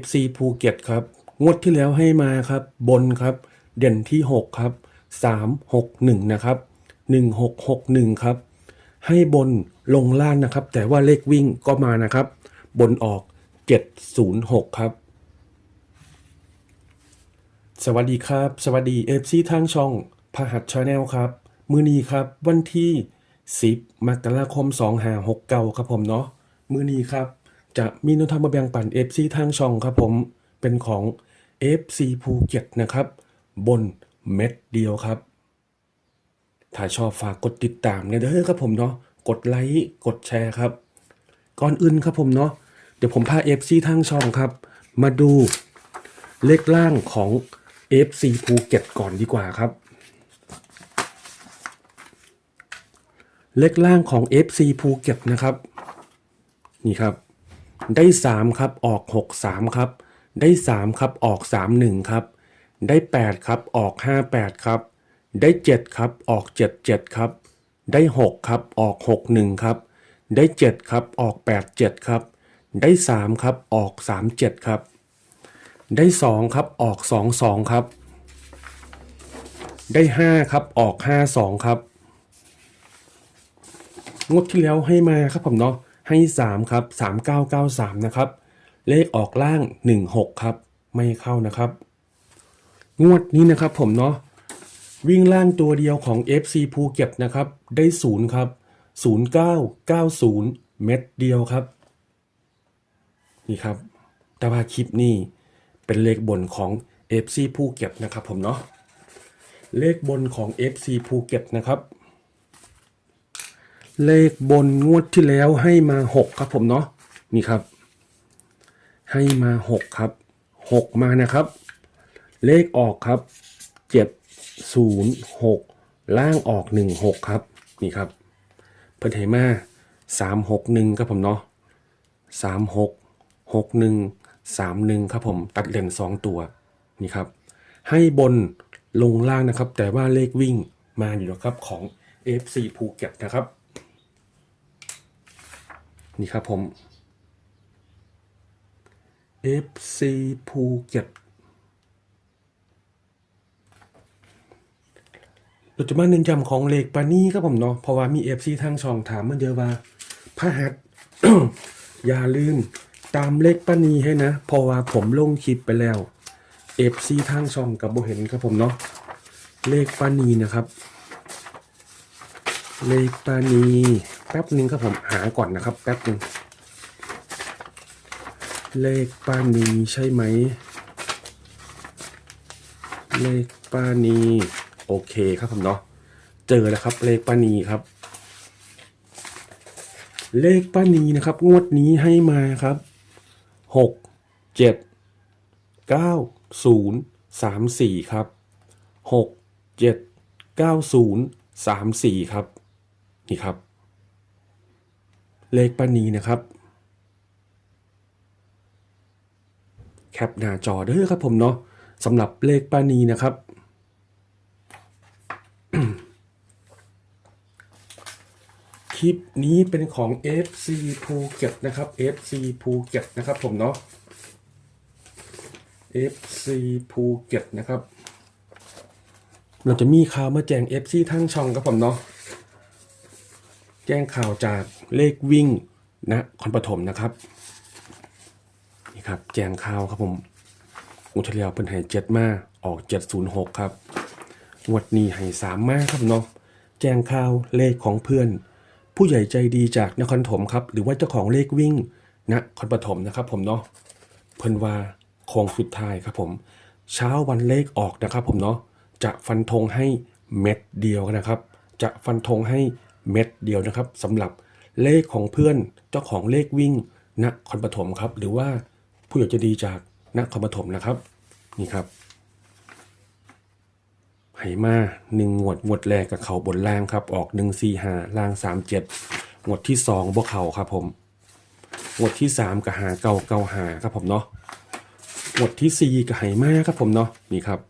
FC ภูเก็ตครับ งวดที่แล้วให้มาครับ บนครับ เด่นที่ 6 ครับ 361 นะครับ 1661 ครับ ให้บนลงล่างนะครับ แต่ว่าเลขวิ่งก็มานะครับ บนออก 706 ครับ สวัสดีครับ สวัสดี FC ทางช่องพหัสชาแนลครับ มือนี้ครับ วันที่ 10 มกราคม 2569 ครับผมเนาะมือนี้ครับ จะมีแนวทางมาแบ่งปัน FC ทางช่องครับผม เป็นของ FC ภูเก็ตนะครับ บนเม็ดเดียวครับ ถ้าชอบฝากกดติดตามเนี่ยเด้อครับผมเนาะ กดไลค์ กดแชร์ครับ ก่อนอื่นครับผมเนาะ เดี๋ยวผมพา FC ทางช่องครับ มาดูเลขล่างของ FC ภูเก็ตก่อนดีกว่าครับ เลขล่างของ FC ภูเก็ตนะครับ นี่ครับ ได้ 3 ครับออก 6 3 ครับ ได้ 3 ครับออก 3 1 ครับ ได้ 8 ครับออก 5 8 ครับ ได้ 7 ครับออก 7 7 ครับ ได้ 6 ครับออก 6 1 ครับ ได้ 7 ครับออก 8 7 ครับ ได้ 3 ครับออก 3 7 ครับ ได้ 2 ครับออก 2 2 ครับ ได้ 5 ครับออก 5 2 ครับงวดที่แล้วให้มาครับผมเนาะ ให้3ครับ3993นะครับ เลขออกล่าง 16 ครับ ไม่เข้านะครับ งวดนี้นะครับผมเนาะวิ่งล่างตัวเดียวของ FC ภูเก็ตนะครับ ได้0ครับ 0990 เม็ดเดียวครับ นี่ครับ แต่ว่าคลิปนี้เป็นเลขบนของ FC ภูเก็ตนะครับผมเนาะเลขบนของ FC ภูเก็ตนะครับ เลขบนงวดที่แล้วให้มา6ครับผมเนาะนี่ครับ ให้มา6ครับ6มานะครับ เลขออกครับ7 0 6ล่างออก1 6ครับ นี่ครับ เพิ่นให้มา3 6 1ครับผมเนาะ3 6 6 1 3 1ครับผมตัดเลน2ตัวนี่ครับ ให้บนลงล่างนะครับ แต่ว่าเลขวิ่งมาอยู่นะครับของ FC ภูเก็ตนะครับ นี่ครับผม FC ภูเก็ตเราจะมาเน้นย้ำของเลขปานี่ครับผมเนาะเพราะว่ามี FC ทางช่องถามมาเยอะว่าพระหัส อย่าลืมตามเลขปานีให้นะ เพราะว่าผมลงคลิปไปแล้ว FC ทางช่องกับโบเห็นครับผมเนาะเลขปานีนะครับ เลขปานีแป๊บหนึ่งครับผมหาก่อนนะครับ แป๊บหนึ่งเลขปานีใช่ไหม เลขปานีโอเคครับผมเนาะเจอแล้วครับ เลขปานีครับ เลขปานีนะครับ งวดนี้ให้มาครับหกเจ็ดเก้าศูนย์สามสี่ครับหกเจ็ดเก้าศูนย์สามสี่ครับ นี่ครับ เลขป้านีนะครับ แคปหน้าจอเด้อครับผมเนาะสำหรับเลขป้านีนะครับคลิปนี้เป็นของ FC ภูเก็ตนะครับ FC ภูเก็ตนะครับผมเนาะ FC ภูเก็ตนะครับ เราจะมีข่าวมาแจ้ง FC ทั้งช่องครับผมเนาะ แจ้งข่าวจากเลขวิ่งนะคอนปฐมนะครับ นี่ครับ แจ้งข่าวครับผม อุทเลียวเป็นไห้เจ็ดมาออก706ครับงวดนี้ให้สามมาครับเนาะแจ้งข่าวเลขของเพื่อน ผู้ใหญ่ใจดีจากนครปฐมครับ หรือว่าเจ้าของเลขวิ่งนครปฐมนะครับ ผมเนาะเพิ่นว่าคงสุดท้ายครับผม เช้าวันเลขออกนะครับ ผมเนาะจะฟันธงให้เม็ดเดียวนะครับ จะฟันธงให้ เม็ดเดียวนะครับสำหรับเลขของเพื่อนเจ้าของเลขวิ่งนครปฐมครับ หรือว่าผู้ใหญ่ใจดีจากนครปฐมนะครับ นี่ครับไหมาหนึ่งงวดงวดแรกกับเขาบนล่างครับ ออกหนึ่งสี่หาล่างสามเจ็ดงวดที่สองบวกเขาครับผมงวดที่สามกับหาเก่าเก่าหาครับผมเนาะงวดที่สี่กับไหมาครับผมเนาะนี่ครับ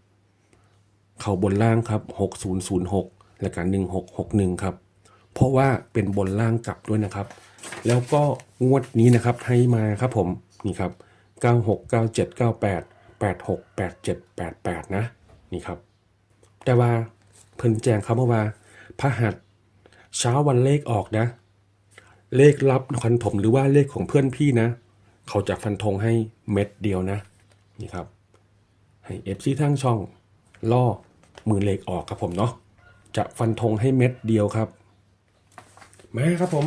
เขาบนล่างครับหกศูนย์ศูนย์หกและการหนึ่งหกหกหนึ่งครับ เพราะว่าเป็นบนล่างกลับด้วยนะครับ แล้วก็งวดนี้นะครับให้มาครับผมนี่ครับ 96 97 98 86 87 88 นะ นี่ครับ แต่ว่าเพิ่นแจ้งครับมาว่าพระหัสเช้าวันเลขออกนะ เลขลับนครถมหรือว่าเลขของเพื่อนพี่นะ เขาจะฟันธงให้เม็ดเดียวนะ นี่ครับ ให้เอฟซีทั้งช่องล่อมือเลขออกครับผมเนาะจะฟันธงให้เม็ดเดียวครับ มาครับผม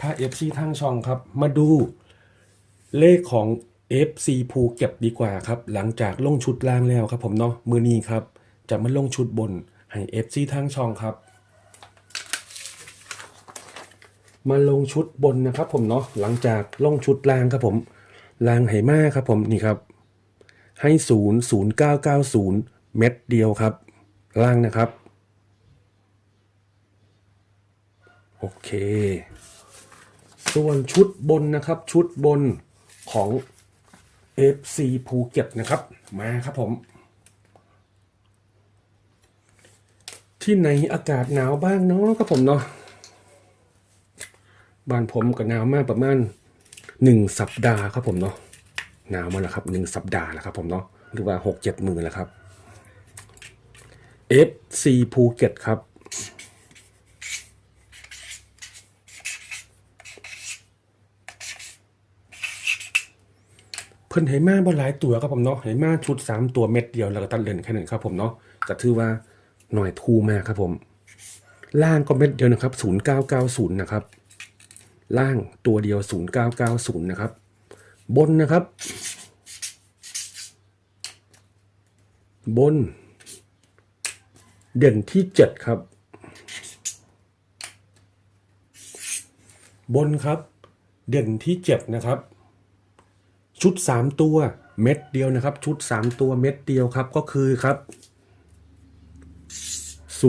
ถ้า FC ทั้งช่องครับ มาดูเลขของ FC ภูเก็ตดีกว่าครับ หลังจากลงชุดล่างแล้วครับผมเนาะมือนี้ครับ จะมาลงชุดบนให้ FC ทั้งช่องครับ มาลงชุดบนนะครับ ผมเนาะหลังจากลงชุดล่างครับผมล่างไหมาครับผมนี่ครับ ให้ศูนย์ศูนย์เก้าเก้าศูนย์เม็ดเดียวครับ ล่างนะครับ โอเค ส่วนชุดบนนะครับ ชุดบนของ FC ภูเก็ตนะครับ มาครับผม ที่ไหนอากาศหนาวบ้างเนาะครับผมเนาะบ้านผมก็หนาวมากประมาณหนึ่งสัปดาห์ครับผมเนาะหนาวมาแล้วครับหนึ่งสัปดาห์แล้วครับผมเนาะหรือว่าหกเจ็ดมือแล้วครับ FC ภูเก็ตครับ เพิ่นให้มาบ่หลายตัวครับผมเนาะให้มาชุด 3 ตัวเม็ดเดียวแล้วก็ตัดเลนแค่นั้นครับผมเนาะก็ถือว่าหน่อยทูมากครับผม ล่างก็เม็ดเดียวนะครับ 0990 นะครับ ล่างตัวเดียว 0990 นะครับ บนนะครับ บน เด่นที่ 7 ครับ บนครับ เด่นที่ 7 นะครับ ชุด 3 ตัวเม็ดเดียวนะครับ ชุด 3 ตัวเม็ดเดียวครับก็คือครับ 0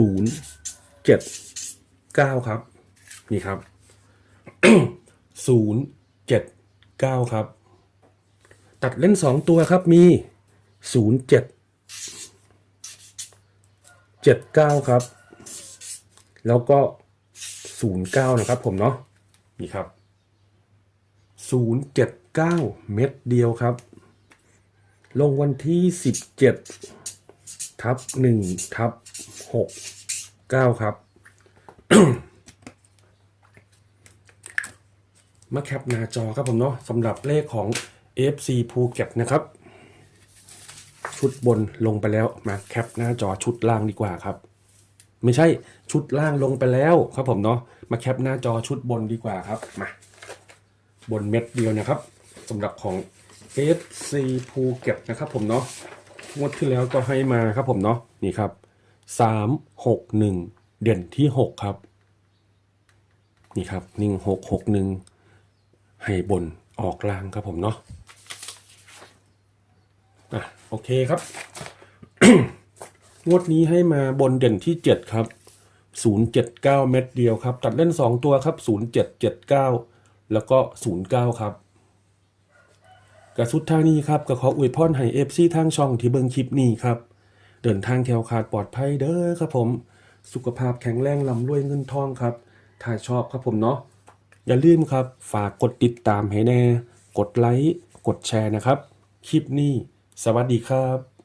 7 9 ครับ นี่ครับ 0 7 9 ครับ ตัดเล่น 2 ตัวครับมี 0 7 7 9 ครับ แล้วก็ 0 9 นะครับผมเนาะนี่ครับ 9 เม็ดเดียวครับ ลงวันที่ 17 ทับ 1 ทับ 6 9 ครับ มาแคปหน้าจอครับผมเนาะสำหรับเลขของ FC ภูเก็ตนะครับ ชุดบนลงไปแล้วมาแคปหน้าจอชุดล่างดีกว่าครับไม่ใช่ชุดล่างลงไปแล้วครับผมเนาะมาแคปหน้าจอชุดบนดีกว่าครับมาบนเม็ดเดียวนะครับ สำหรับของ FC ภูเก็ตนะครับผมเนาะงวดที่แล้วก็ให้มาครับผมเนาะนี่ครับสามหกหนึ่งเด่นที่หกครับ นี่ครับหนึ่งหกหกหนึ่งให้บนออกล่างครับผมเนาะอะโอเคครับ งวดนี้ให้มาบนเด่นที่เจ็ดครับ079เม็ดเดียวครับ ตัดเล่น2ตัวครับ0779แล้วก็09ครับ กระสุดทางนี้ครับก็ขออวยพรให้เอฟซีทางช่องที่เบิ่งคลิปนี้ครับ เดินทางแถวขาดปลอดภัยเด้อครับผม สุขภาพแข็งแรงลำรวยเงินทองครับ ถ้าชอบครับผมเนาะอย่าลืมครับ ฝากกดติดตามให้แน่ กดไลค์ กดแชร์นะครับ คลิปนี้ สวัสดีครับ